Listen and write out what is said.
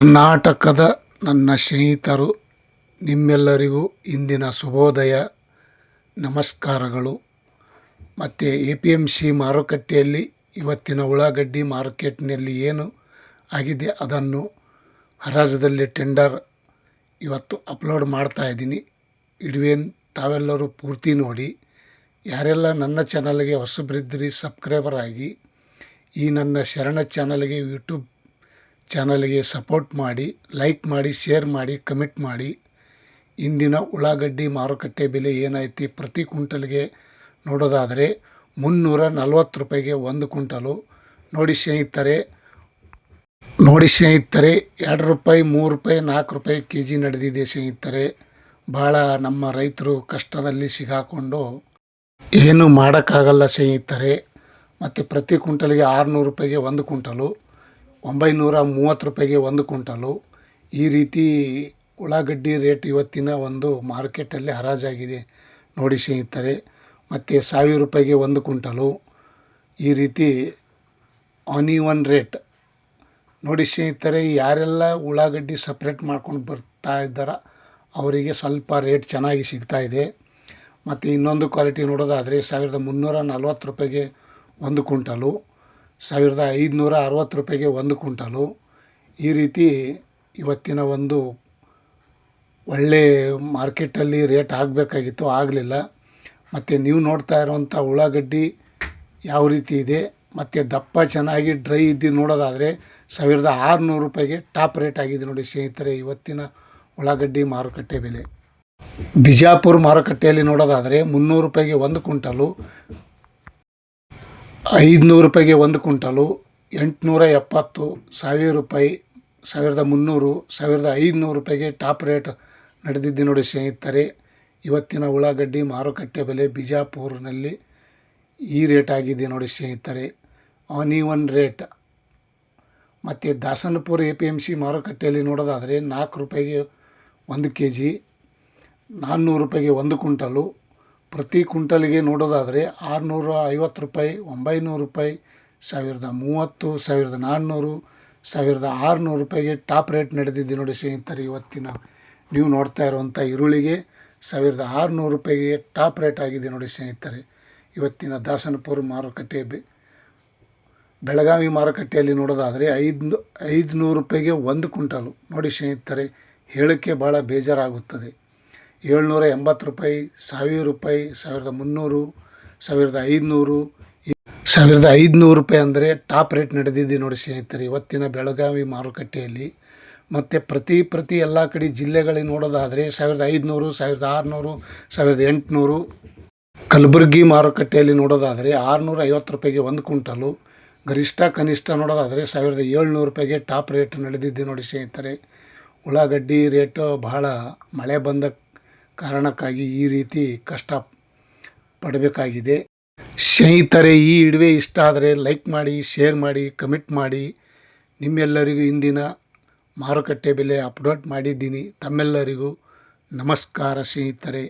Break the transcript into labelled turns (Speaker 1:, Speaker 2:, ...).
Speaker 1: ಕರ್ನಾಟಕದ ನನ್ನ ಸ್ನೇಹಿತರು, ನಿಮ್ಮೆಲ್ಲರಿಗೂ ಇಂದಿನ ಶುಭೋದಯ, ನಮಸ್ಕಾರಗಳು. ಮತ್ತು ಎ ಪಿ ಎಂ ಸಿ ಮಾರುಕಟ್ಟೆಯಲ್ಲಿ ಇವತ್ತಿನ ಉಳ್ಳಾಗಡ್ಡಿ ಮಾರ್ಕೆಟ್ನಲ್ಲಿ ಏನು ಆಗಿದೆ ಅದನ್ನು ಹರಾಜದಲ್ಲಿ ಟೆಂಡರ್ ಇವತ್ತು ಅಪ್ಲೋಡ್ ಮಾಡ್ತಾ ಇದ್ದೀನಿ. ಇಡುವೇನ್ ತಾವೆಲ್ಲರೂ ಪೂರ್ತಿ ನೋಡಿ. ಯಾರೆಲ್ಲ ನನ್ನ ಚಾನಲ್ಗೆ ಹೊಸಬರಿದ್ದಿರಿ, ಸಬ್ಸ್ಕ್ರೈಬರ್ ಆಗಿ, ಈ ನನ್ನ ಶರಣ ಚಾನಲ್ಗೆ ಯೂಟ್ಯೂಬ್ ಚಾನಲ್ಗೆ ಸಪೋರ್ಟ್ ಮಾಡಿ, ಲೈಕ್ ಮಾಡಿ, ಶೇರ್ ಮಾಡಿ, ಕಮೆಂಟ್ ಮಾಡಿ. ಇಂದಿನ ಉಳ್ಳಾಗಡ್ಡಿ ಮಾರುಕಟ್ಟೆ ಬೆಲೆ ಏನೈತಿ ಪ್ರತಿ ಕ್ವಿಂಟಲ್ಗೆ ನೋಡೋದಾದರೆ ಮುನ್ನೂರ ನಲ್ವತ್ತು ರೂಪಾಯಿಗೆ ಒಂದು ಕ್ವಿಂಟಲು. ನೋಡಿ ಸ್ನೇಹಿತರೆ ನೋಡಿ ಸ್ನೇಹಿತರೆ, ಎರಡು ರೂಪಾಯಿ, ಮೂರು ರೂಪಾಯಿ, ನಾಲ್ಕು ರೂಪಾಯಿ ಕೆ ಜಿ ನಡೆದಿದೆ ಸ್ನೇಹಿತರೆ. ಭಾಳ ನಮ್ಮ ರೈತರು ಕಷ್ಟದಲ್ಲಿ ಸಿಗಾಕೊಂಡು ಏನು ಮಾಡೋಕ್ಕಾಗಲ್ಲ ಸ್ನೇಹಿತರೆ. ಮತ್ತು ಪ್ರತಿ ಕ್ವಿಂಟಲ್ಗೆ ಆರುನೂರು ರೂಪಾಯಿಗೆ ಒಂದು ಕುಂಟಲು ಒಂಬೈನೂರ ಮೂವತ್ತು ರೂಪಾಯಿಗೆ ಒಂದು ಕುಂಟಲು ಈ ರೀತಿ ಉಳ್ಳಾಗಡ್ಡಿ ರೇಟ್ ಇವತ್ತಿನ ಒಂದು ಮಾರ್ಕೆಟಲ್ಲಿ ಹರಾಜಾಗಿದೆ. ನೋಡಿ ಸ್ನೇಹಿತರೆ, ಮತ್ತು ಸಾವಿರ ರೂಪಾಯಿಗೆ ಒಂದು ಕುಂಟಲು ಈ ರೀತಿ ಆನಿವನ್ ರೇಟ್. ನೋಡಿ ಸ್ನೇಹಿತರೆ, ಯಾರೆಲ್ಲ ಉಳ್ಳಾಗಡ್ಡಿ ಸಪ್ರೇಟ್ ಮಾಡ್ಕೊಂಡು ಬರ್ತಾ ಇದ್ದಾರ, ಅವರಿಗೆ ಸ್ವಲ್ಪ ರೇಟ್ ಚೆನ್ನಾಗಿ ಸಿಗ್ತಾ ಇದೆ. ಮತ್ತು ಇನ್ನೊಂದು ಕ್ವಾಲಿಟಿ ನೋಡೋದಾದರೆ ಸಾವಿರದ ಮುನ್ನೂರ ನಲ್ವತ್ತು ರೂಪಾಯಿಗೆ ಒಂದು ಕುಂಟಲು ಸಾವಿರದ ಐದುನೂರ ಅರವತ್ತು ರೂಪಾಯಿಗೆ ಒಂದು ಕುಂಟಲು ಈ ರೀತಿ ಇವತ್ತಿನ ಒಂದು ಒಳ್ಳೆ ಮಾರ್ಕೆಟಲ್ಲಿ ರೇಟ್ ಆಗಬೇಕಾಗಿತ್ತು, ಆಗಲಿಲ್ಲ. ಮತ್ತು ನೀವು ನೋಡ್ತಾ ಇರುವಂಥ ಉಳ್ಳಾಗಡ್ಡಿ ಯಾವ ರೀತಿ ಇದೆ, ಮತ್ತು ದಪ್ಪ ಚೆನ್ನಾಗಿ ಡ್ರೈ ಇದ್ದು ನೋಡೋದಾದರೆ ಸಾವಿರದ ಆರುನೂರು ರೂಪಾಯಿಗೆ ಟಾಪ್ ರೇಟ್ ಆಗಿದೆ ನೋಡಿ ಸ್ನೇಹಿತರೆ, ಇವತ್ತಿನ ಉಳ್ಳಾಗಡ್ಡಿ ಮಾರುಕಟ್ಟೆ ಬೆಲೆ. ಬಿಜಾಪುರ ಮಾರುಕಟ್ಟೆಯಲ್ಲಿ ನೋಡೋದಾದರೆ ಮುನ್ನೂರು ರೂಪಾಯಿಗೆ ಒಂದು ಕುಂಟಲು ಐದುನೂರು ರೂಪಾಯಿಗೆ ಒಂದು ಕುಂಟಲು ಎಂಟುನೂರ ಎಪ್ಪತ್ತು, ಸಾವಿರ ರೂಪಾಯಿ, ಸಾವಿರದ ಮುನ್ನೂರು, ಸಾವಿರದ ಐದುನೂರು ರೂಪಾಯಿಗೆ ಟಾಪ್ ರೇಟ್ ನಡೆದಿದ್ದು ನೋಡಿ ಸ್ನೇಹಿತರೆ. ಇವತ್ತಿನ ಉಳ್ಳಾಗಡ್ಡಿ ಮಾರುಕಟ್ಟೆ ಬೆಲೆ ಬಿಜಾಪುರ್ನಲ್ಲಿ ಈ ರೇಟ್ ಆಗಿದೆ ನೋಡಿ ಸ್ನೇಹಿತರೆ. ಆನಿವನ್ ರೇಟ್. ಮತ್ತು Dasanapura A P M C ಮಾರುಕಟ್ಟೆಯಲ್ಲಿ ನೋಡೋದಾದರೆ ನಾಲ್ಕು ರೂಪಾಯಿಗೆ ಒಂದು ಕೆ ಜಿ ನಾನ್ನೂರು ರೂಪಾಯಿಗೆ ಒಂದು ಕುಂಟಲು ಪ್ರತಿ ಕುಂಟಲಿಗೆ ನೋಡೋದಾದರೆ ಆರುನೂರ ಐವತ್ತು ರೂಪಾಯಿ, ಒಂಬೈನೂರು ರೂಪಾಯಿ, ಸಾವಿರದ ಮೂವತ್ತು, ಸಾವಿರದ ನಾನ್ನೂರು, ಸಾವಿರದ ಆರುನೂರು ರೂಪಾಯಿಗೆ ಟಾಪ್ ರೇಟ್ ನಡೆದಿದೆ ನೋಡಿ ಸ್ನೇಹಿತರೆ ಇವತ್ತಿನ ನೀವು ನೋಡ್ತಾ ಇರುವಂಥ ಈರುಳ್ಳಿಗೆ ಸಾವಿರದ ಆರುನೂರು ರೂಪಾಯಿಗೆ ಟಾಪ್ ರೇಟ್ ಆಗಿದೆ ನೋಡಿ ಸ್ನೇಹಿತರೆ. ಇವತ್ತಿನ ದಾಸನಪುರ ಮಾರುಕಟ್ಟೆ ಬೆಳಗಾವಿ ಮಾರುಕಟ್ಟೆಯಲ್ಲಿ ನೋಡೋದಾದರೆ ಐದು, ಐದುನೂರು ರೂಪಾಯಿಗೆ ಒಂದು ಕುಂಟಲು ನೋಡಿ ಸ್ನೇಹಿತರೆ ಹೇಳೋಕ್ಕೆ ಭಾಳ ಬೇಜಾರಾಗುತ್ತದೆ. ಏಳ್ನೂರ ಎಂಬತ್ತು ರೂಪಾಯಿ, ಸಾವಿರ ರೂಪಾಯಿ, ಸಾವಿರದ ಮುನ್ನೂರು, ಸಾವಿರದ ಐದುನೂರು ಸಾವಿರದ ಐದುನೂರು ರೂಪಾಯಿ ಅಂದರೆ ಟಾಪ್ ರೇಟ್ ನಡೆದಿದ್ದು ನೋಡಿ ಸ್ನೇಹಿತರೆ. ಇವತ್ತಿನ ಬೆಳಗಾವಿ ಮಾರುಕಟ್ಟೆಯಲ್ಲಿ ಮತ್ತು ಪ್ರತಿ ಪ್ರತಿ ಎಲ್ಲ ಕಡೆ ಜಿಲ್ಲೆಗಳಿಗೆ ನೋಡೋದಾದರೆ ಸಾವಿರದ ಐದುನೂರು, ಸಾವಿರದ ಆರುನೂರು, ಸಾವಿರದ ಎಂಟುನೂರು. ಕಲಬುರಗಿ ಮಾರುಕಟ್ಟೆಯಲ್ಲಿ ನೋಡೋದಾದರೆ ಆರುನೂರ ಐವತ್ತು ರೂಪಾಯಿಗೆ ಒಂದು ಕ್ವಿಂಟಲು. ಗರಿಷ್ಠ, ಕನಿಷ್ಠ ನೋಡೋದಾದರೆ ಸಾವಿರದ ಏಳ್ನೂರು ರೂಪಾಯಿಗೆ ಟಾಪ್ ರೇಟ್ ನಡೆದಿದ್ದೆ ನೋಡಿ ಸ್ನೇಹಿತರೆ. ಉಳ್ಳಾಗಡ್ಡಿ ರೇಟು ಬಹಳ ಮಳೆ ಬಂದ ಕಾರಣಕ್ಕಾಗಿ ಈ ರೀತಿ ಕಷ್ಟ ಪಡಬೇಕಾಗಿದೆ. ಸ್ನೇಹಿತರೆ, ಈ ಇಡುವೆ ಇಷ್ಟ ಆದರೆ ಲೈಕ್ ಮಾಡಿ, ಶೇರ್ ಮಾಡಿ, ಕಮೆಂಟ್ ಮಾಡಿ. ನಿಮ್ಮೆಲ್ಲರಿಗೂ ಇಂದಿನ ಮಾರುಕಟ್ಟೆ ಬೆಲೆ ಅಪ್ಡೇಟ್ ಮಾಡಿದ್ದೀನಿ. ತಮ್ಮೆಲ್ಲರಿಗೂ ನಮಸ್ಕಾರ ಸ್ನೇಹಿತರೆ.